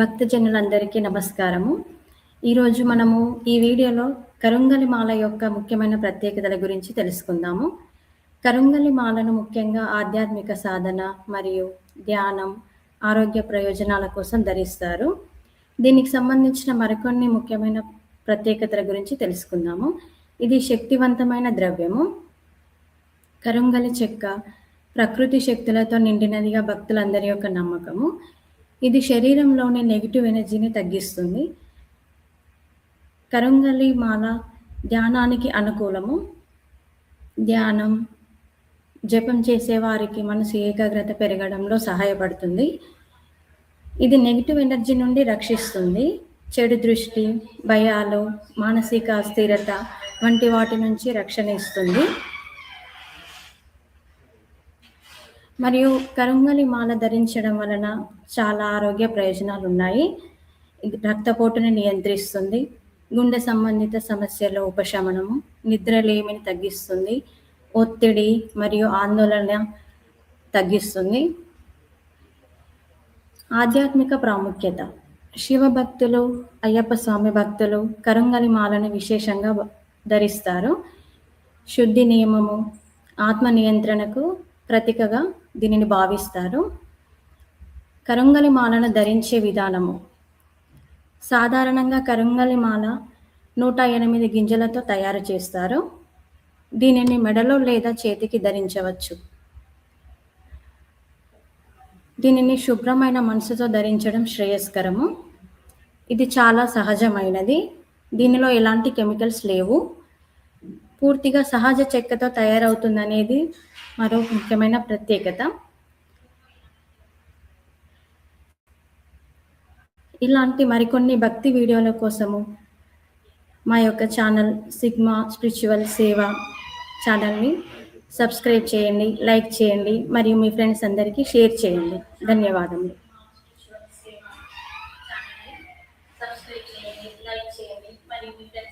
భక్తజనులందరికీ నమస్కారము. ఈరోజు మనము ఈ వీడియోలో కరుంగలి మాల యొక్క ముఖ్యమైన ప్రత్యేకతల గురించి తెలుసుకుందాము. కరుంగలి మాలను ముఖ్యంగా ఆధ్యాత్మిక సాధన మరియు ధ్యానం, ఆరోగ్య ప్రయోజనాల కోసం ధరిస్తారు. దీనికి సంబంధించిన మరికొన్ని ముఖ్యమైన ప్రత్యేకతల గురించి తెలుసుకుందాము. ఇది శక్తివంతమైన ద్రవ్యము. కరుంగలి చెక్క ప్రకృతి శక్తులతో నిండినదిగా భక్తులందరి యొక్క నమ్మకము. ఇది శరీరంలోని నెగిటివ్ ఎనర్జీని తగ్గిస్తుంది. కరంగలి మాల ధ్యానానికి అనుకూలము. ధ్యానం, జపం చేసేవారికి మనసు ఏకాగ్రత పెరగడంలో సహాయపడుతుంది. ఇది నెగిటివ్ ఎనర్జీ నుండి రక్షిస్తుంది. చెడు దృష్టి, భయాలు, మానసిక అస్థిరత వంటి వాటి నుంచి రక్షణ ఇస్తుంది. మరియు కరుంగలి మాల ధరించడం వలన చాలా ఆరోగ్య ప్రయోజనాలు ఉన్నాయి. రక్తపోటుని నియంత్రిస్తుంది. గుండె సంబంధిత సమస్యల ఉపశమనము, నిద్రలేమిని తగ్గిస్తుంది. ఒత్తిడి మరియు ఆందోళన తగ్గిస్తుంది. ఆధ్యాత్మిక ప్రాముఖ్యత శివ భక్తులు, అయ్యప్ప స్వామి భక్తులు కరుంగలి మాలను విశేషంగా ధరిస్తారు. శుద్ధి నియమము, ఆత్మ నియంత్రణకు ప్రతీకగా దీనిని భావిస్తారు. కరుంగలి మాలను ధరించే విధానము సాధారణంగా కరుంగలి మాల 108 గింజలతో తయారు చేస్తారు. దీనిని మెడలో లేదా చేతికి ధరించవచ్చు. దీనిని శుభ్రమైన మనసుతో ధరించడం శ్రేయస్కరము. ఇది చాలా సహజమైనది. దీనిలో ఎలాంటి కెమికల్స్ లేవు. పూర్తిగా సహజ చెక్కతో తయారవుతుందనేది మరో ముఖ్యమైన ప్రత్యేకత. ఇలాంటి మరికొన్ని భక్తి వీడియోల కోసము మా యొక్క ఛానల్ సిగ్మా స్పిరిచువల్ సేవ ఛానల్ని సబ్స్క్రైబ్ చేయండి లైక్ చేయండి మరియు మీ ఫ్రెండ్స్ అందరికీ షేర్ చేయండి. ధన్యవాదములు. సబ్స్క్రైబ్ చేయండి లైక్ చేయండి మరియు మీ ఫ్రెండ్స్